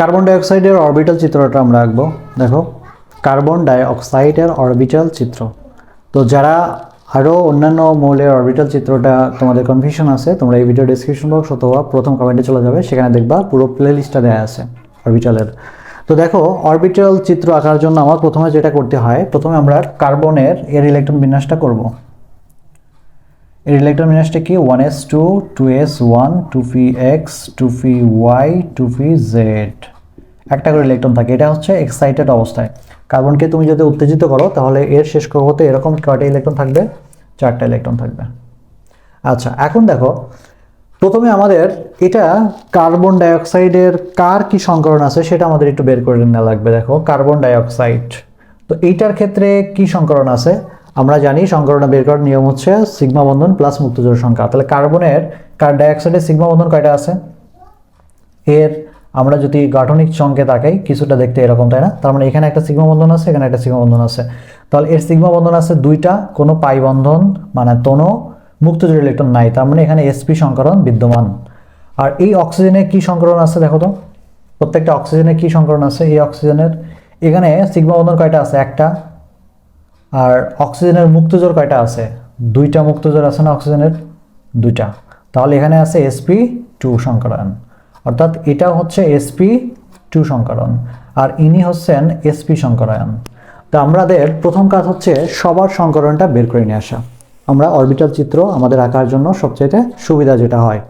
Carbon ডাইঅক্সাইডের orbital চিত্রটা আমরা আঁকবো। দেখো কার্বন ডাইঅক্সাইডের অরবিটাল চিত্র। তো যারা আরও অন্যান্য মৌলের অরবিটাল চিত্রটা তোমাদের কনফিউশন আছে, তোমরা এই ভিডিও ডিসক্রিপশন বক্স অথবা প্রথম কমেন্টে চলে যাবে, সেখানে দেখবা পুরো প্লে লিস্টটা দেওয়া আছে অরবিটালের তো দেখো অরবিটাল চিত্র আঁকার জন্য আমার প্রথমে যেটা করতে হয়, প্রথমে আমরা কার্বনের এর ইলেকট্রন বিন্যাসটা করব। এর ইলেকট্রন বিন্যাসটা কি? One S two two S one two P X two P Y two P Z একটা করে ইলেকট্রন থাকে। এটা হচ্ছে এক্সাইটেড অবস্থায়। কার্বনকে তুমি যদি উত্তেজিত করো, তাহলে এর শেষ কক্ষতে এরকম কয়টা ইলেকট্রন থাকবে? চারটা ইলেকট্রন থাকবে। আচ্ছা এখন দেখো, প্রথমে আমাদের এটা কার্বন ডাইঅক্সাইডের কার কি সংকরণ আছে সেটা আমাদের একটু বের করে নেওয়া লাগবে। দেখো কার্বন ডাইঅক্সাইড তো এইটার ক্ষেত্রে কি সংকরণ আছে? আমরা জানি সংকরণ বের করার নিয়ম হচ্ছে সিগমা বন্ধন প্লাস মুক্তজোড় সংখ্যা। তাহলে কার্বনের, কার ডাইঅক্সাইডের সিগমা বন্ধন কয়টা আছে? এর আমরা যদি গাঠনিক চঙ্কে তাকাই, কিছুটা দেখতে এরকম, তাই না? তার মানে এখানে একটা সিগমা বন্ধন আছে, এখানে একটা সিগমা বন্ধন আছে। তাহলে এর সিগমা বন্ধন আছে দুইটা, কোনো পাই বন্ধন মানে তোনো মুক্তজোড় ইলেকট্রন নাই। তার মানে এখানে এসপি সংকরণ বিদ্যমান। আর এই অক্সিজেনে কি সংকরণ আছে দেখো তো? প্রত্যেকটা অক্সিজেনের কি সংকরণ আছে? এই অক্সিজেনের এখানে সিগমা বন্ধন কয়টা আছে? একটা। আর অক্সিজেনের মুক্তজোর কয়টা আছে? দুইটা মুক্তজোর আছে না অক্সিজেনের? দুইটা। তাহলে এখানে আছে এসপি টু সংকরণ অর্থাৎ এটা হচ্ছে এসপি টু সংকরণ আর ইনি হচ্ছেন এসপি সংকরায়ন তো আমাদের প্রথম কাজ হচ্ছে সবার সংকরণটা বের করে নিয়ে আসা। আমরা অরবিটাল চিত্র আমাদের আঁকার জন্য সবচেয়ে সুবিধা যেটা হয়।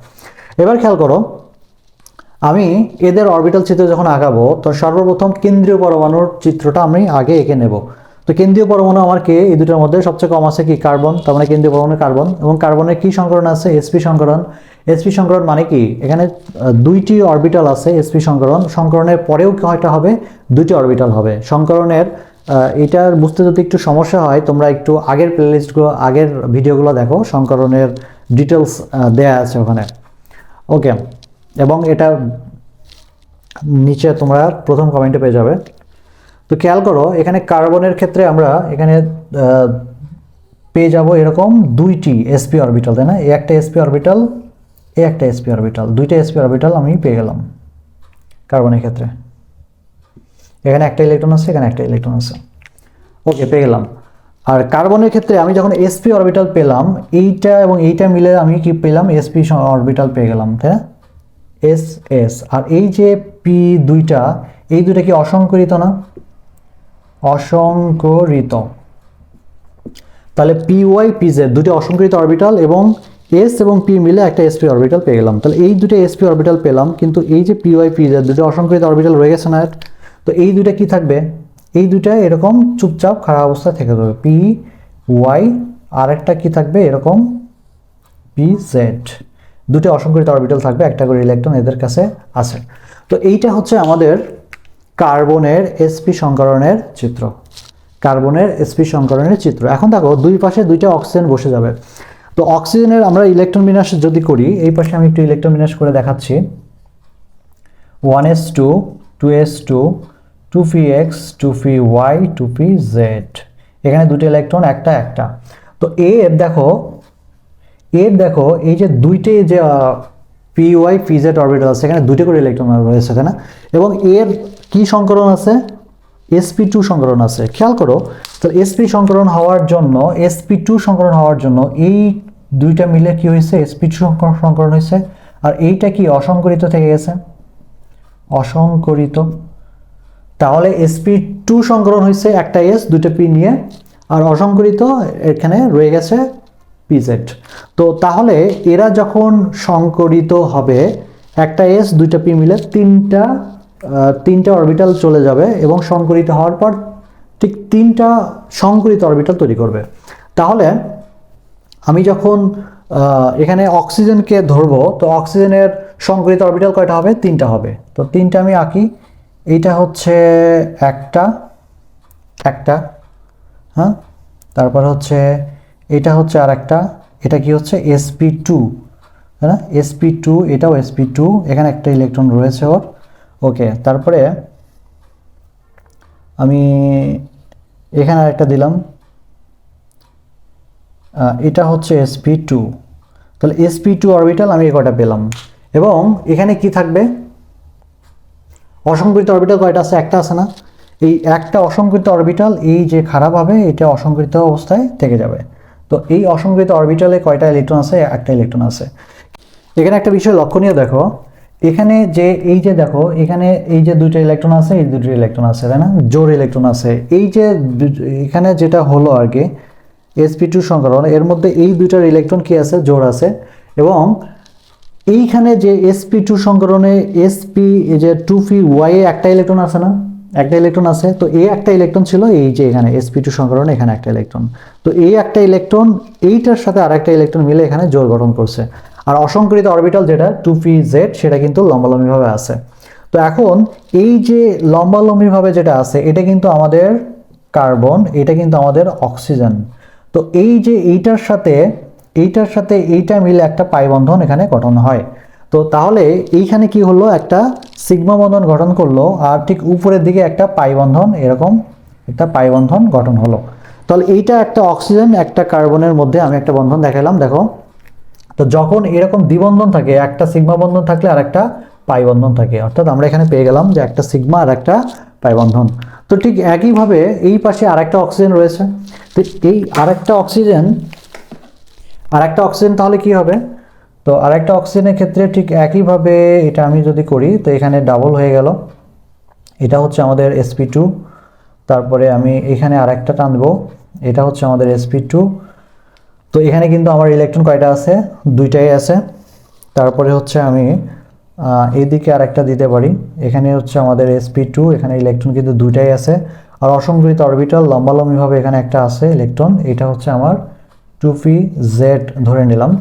এবার খেয়াল করো, আমি এদের অরবিটাল চিত্র যখন আঁকাবো, তো সর্বপ্রথম কেন্দ্রীয় পরমাণুর চিত্রটা আমি আগে এঁকে নেব। তো কেন্দ্রীয় পরমাণু আমার কে? এই দুটোর মধ্যে সবচেয়ে কম আছে কি? কার্বন, তার মানে কেন্দ্রীয় পরমাণু কার্বন। এবং কার্বনের কি সংকরণ আছে? এসপি সংকরণ। এসপি সংকরণ মানে কি? এখানে দুইটি অরবিটাল আছে এসপি সংকরণ। সংকরণের পরেও কয়টা হবে? দুইটি অরবিটাল হবে। সংকরণের এটার বুঝতে যদি একটু সমস্যা হয়, তোমরা একটু আগের প্লেলিস্টগুলো আগের ভিডিওগুলো দেখো। সংকরণের ডিটেলস দেয়া আছে ওখানে। ওকে এবং এটা নিচে তোমরা প্রথম কমেন্টে পেয়ে যাবে। তো খেয়াল করো, এখানে কার্বনের ক্ষেত্রে আমরা এখানে পেয়ে যাব এরকম দুইটি এসপি অরবিটাল তাই না? এই একটা এসপি অরবিটাল এ একটা এসপি অরবিটাল দুইটা এসপি অরবিটাল আমি পেয়ে গেলাম কার্বনের ক্ষেত্রে। এখানে একটা ইলেকট্রন আছে, এখানে একটা ইলেকট্রন আছে। ওকে পেয়ে গেলাম। আর কার্বনের ক্ষেত্রে আমি যখন এসপি অরবিটাল পেলাম, এইটা এবং এইটা মিলে আমি কি পেলাম? এসপি অরবিটাল পেয়ে গেলাম, তাই না? এস এস আর এই যে পি দুইটা, এই দুইটা কি অসংকরিত না? অসংকরিত। তাহলে পি ওয়াই পি জেড দুটি অসংকৃত অরবিটাল এবং এস এবং পি মিলে একটা এসপি অরবিটাল পেয়ে গেলাম। তাহলে এই দুটো এসপি অরবিটাল পেলাম, কিন্তু এই যে পি ওয়াই পি জেড দুটো অসংকৃত অরবিটাল রয়ে গেছে না, তো এই দুইটা কি থাকবে? এই দুইটা এরকম চুপচাপ খারাপ অবস্থায় থেকে যাবে। পি ওয়াই আর একটা কি থাকবে? এরকম পি জেড দুটো অসংকৃত অরবিটাল থাকবে, একটা করে ইলেকট্রন এদের কাছে আছে। তো এইটা হচ্ছে আমাদের কার্বনের এসপি সংকরণের চিত্র। কার্বনের এসপি সংকরণের চিত্র। এখন দেখো, দুই পাশে দুইটা অক্সিজেন বসে যাবে। তো অক্সিজেনের আমরা ইলেকট্রন বিন্যাস যদি করি, এই পাশে আমি একটু ইলেকট্রন বিন্যাস করে দেখাচ্ছি। One S two two S two two P X two P Y two P Z এখানে দুটো ইলেকট্রন একটা একটা। তো এর দেখো এর দেখো, এই যে দুইটে যে P Y P Z orbital আছে, এখানে দুটো করে ইলেকট্রন রয়েছে তাই না এবং এর কি সংকরণ আছে? এসপি টু সংকরণ আছে। খেয়াল করো, তো এসপি সংকরণ হওয়ার জন্য এসপি টু সংকরণ হওয়ার জন্য এই দুইটা মিলে কি হয়েছে? এসপি টু সংকরণ হয়েছে। আর এইটা কি অসংকরিত থেকে গেছে? অসংকরিত। তাহলে এসপি টু সংকরণ হয়েছে একটা এস দুটো পি নিয়ে। আর অসংকরিত এখানে রয়ে গেছে পিজেড তো তাহলে এরা যখন সংকরিত হবে, একটা এস দুইটা পি মিলে তিনটা তিনটা অরবিটাল চলে যাবে এবং সংকরিত হওয়ার পর ঠিক তিনটা সংকরিত অরবিটাল তৈরি করবে। তাহলে আমি যখন এখানে অক্সিজেনকে ধরবো, তো অক্সিজেনের সংকরিত অরবিটাল কয়টা হবে? তিনটা হবে। তো তিনটা আমি আঁকি, এইটা হচ্ছে একটা একটা হ্যাঁ? তারপর হচ্ছে এটা হচ্ছে আর একটা এটা কি হচ্ছে? এসপি টু তাই না? এসপি টু এটাও এসপি টু এখানে একটা ইলেকট্রন রয়েছে ওর। ওকে তারপরে আমি এখানে আরেকটা দিলাম। এটা হচ্ছে এসপি টু তাহলে এসপি টু অরবিটাল আমি কটা পেলাম? এবং এখানে কি থাকবে? অসংকৃত অরবিটাল কয়টা আছে? একটা আছে না? এই একটা অসংকৃত অরবিটাল এই যে খারাপ হবে, এটা অসংকৃত অবস্থায় থেকে যাবে। তো এই অসংকৃত অরবিটালে কয়টা ইলেকট্রন আছে? একটা ইলেকট্রন আছে। এখানে একটা বিষয় লক্ষণীয় দেখো। এখানে যে এই যে দেখো, এখানে এই যে দুইটা ইলেকট্রন আছে, এই দুটো ইলেকট্রন আছে, তাই না? জোর ইলেকট্রন আছে। এই যে এখানে যেটা হলো আর কি এসপি টু সংকরণ এর মধ্যে এই দুইটার ইলেকট্রন কি আছে? জোর আছে। এবং এইখানে যে এসপি টু সংকরণে এসপি যে টু ফি ওয়াই একটা ইলেকট্রন আছে না? একটা ইলেকট্রন আছে, তো এই একটা ইলেকট্রন ছিল এই যে এখানে এসপি টু সংকরণ এখানে একটা ইলেকট্রন তো এই একটা ইলেকট্রন এইটার সাথে আরেকটা ইলেকট্রন মিলে এখানে জোর গঠন করছে। আর অসংকৃত অরবিটাল যেটা টু পি জেড সেটা কিন্তু লম্বালম্বিভাবে আছে। তো এখন এই যে লম্বালম্বিভাবে যেটা আছে, এটা কিন্তু আমাদের কার্বন, এটা কিন্তু আমাদের অক্সিজেন। তো এই যে এইটার সাথে এইটার সাথে এইটা মিলে একটা পাই বন্ধন এখানে গঠন হয়। তো তাহলে এইখানে কি হলো? একটা সিগমা বন্ধন গঠন করল আর ঠিক উপরের দিকে একটা পাই বন্ধন, এরকম একটা পাই বন্ধন গঠন হলো। তাহলে এইটা একটা অক্সিজেন, একটা কার্বনের মধ্যে আমি একটা বন্ধন দেখালাম দেখো। তো যখন এরকম দ্বিবন্ধন থাকে, একটা সিগমা বন্ধন থাকলে আর একটা পাই বন্ধন থাকে, অর্থাৎ আমরা এখানে পেয়ে গেলাম যে একটা সিগমা আর একটা পাই বন্ধন। তো ঠিক একইভাবে এই পাশে আরেকটা অক্সিজেন রয়েছে। তো এই আর একটা অক্সিজেন আর একটা অক্সিজেন তাহলে কি হবে? তো আরেকটা অক্সিজেনের ক্ষেত্রে ঠিক একইভাবে এটা আমি যদি করি তো এখানে ডাবল হয়ে গেল। এটা হচ্ছে আমাদের এসপি টু তারপরে আমি এখানে আরেকটা টানবো। এটা হচ্ছে আমাদের এসপি টু তো এখানে কিন্তু আমার ইলেকট্রন কয়টা আছে? দুইটাই আছে। তারপরে হচ্ছে আমি আহ, এইদিকে আরেকটা দিতে পারি। এখানে হচ্ছে আমাদের এসপি টু এখানে ইলেকট্রন কিন্তু দুইটাই আছে। আর অসংকৃত অরবিটাল লম্বালম্বিভাবে এখানে একটা আছে ইলেকট্রন এটা হচ্ছে আমার টু পি জেড ধরে নিলাম।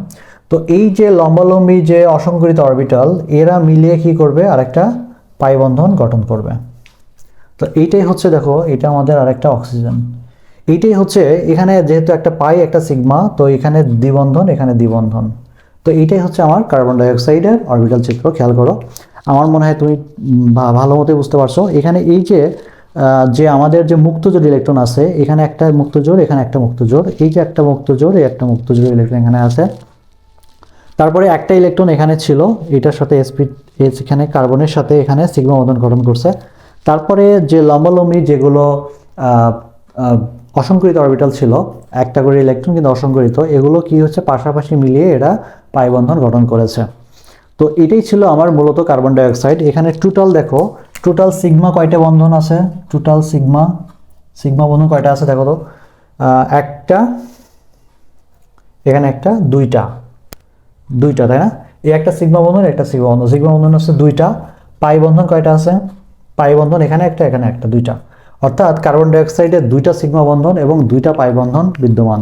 তো এই যে লম্বালম্বী যে অসংকৃত অরবিটাল এরা মিলিয়ে কি করবে? আরেকটা পাই বন্ধন গঠন করবে। তো এইটাই হচ্ছে দেখো, এটা আমাদের আরেকটা অক্সিজেন এইটাই হচ্ছে এখানে যেহেতু একটা পাই, একটা সিগমা তো এখানে দ্বিবন্ধন এখানে দ্বিবন্ধন। তো এইটাই হচ্ছে আমার কার্বন ডাইঅক্সাইডের অরবিটাল চিত্র, খেয়াল করো। আমার মনে হয় তুমি ভালো মতো বুঝতে পারছ। এখানে এই যে যে আমাদের যে মুক্তজোর ইলেকট্রন আছে, এখানে একটা মুক্তজোর এখানে একটা মুক্তজোর এই যে একটা মুক্তজোর এই একটা মুক্তজোর ইলেকট্রন এখানে আছে। তারপরে একটা ইলেকট্রন এখানে ছিল, এটার সাথে এসপি এখানে কার্বনের সাথে এখানে সিগমা বন্ধন গঠন করছে। তারপরে যে লম্বালম্বী যেগুলো অসংকরিত অরবিটাল ছিল, একটা করে ইলেকট্রন কিন্তু অসংকরিত, এগুলো কি হচ্ছে পাশাপাশি মিলিয়ে এরা পাই বন্ধন গঠন করেছে। তো এটাই ছিল আমার মূলত কার্বন ডাইঅক্সাইড এখানে টোটাল দেখো টোটাল সিগমা কয়টা বন্ধন আছে? টোটাল সিগমা সিগমা বন্ধন কয়টা আছে দেখো তো? একটা, এখানে একটা, দুইটা। দুইটা, তাই না? এই একটা সিগমা বন্ধন, একটা সিগমা বন্ধন। সিগমা বন্ধন হচ্ছে দুইটা। পাই বন্ধন কয়টা আছে? পাই বন্ধন এখানে একটা এখানে একটা, দুইটা। অর্থাৎ কার্বন ডাইঅক্সাইডের দুইটা সিগমা বন্ধন এবং দুইটা পাই বন্ধন বিদ্যমান।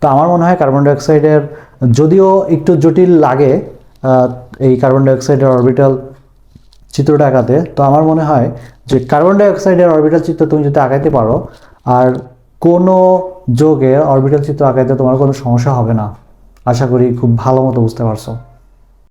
তো আমার মনে হয় কার্বন ডাইঅক্সাইডের যদিও একটু জটিল লাগে এই কার্বন ডাইঅক্সাইডের অরবিটাল চিত্রটা আঁকাতে, তো আমার মনে হয় যে কার্বন ডাইঅক্সাইডের অরবিটাল চিত্র তুমি যদি আঁকাইতে পারো, আর কোনো যোগের অরবিটাল চিত্র আঁকাইতে তোমার কোনো সমস্যা হবে না। আশা করি খুব ভালো মতো বুঝতে পারছ।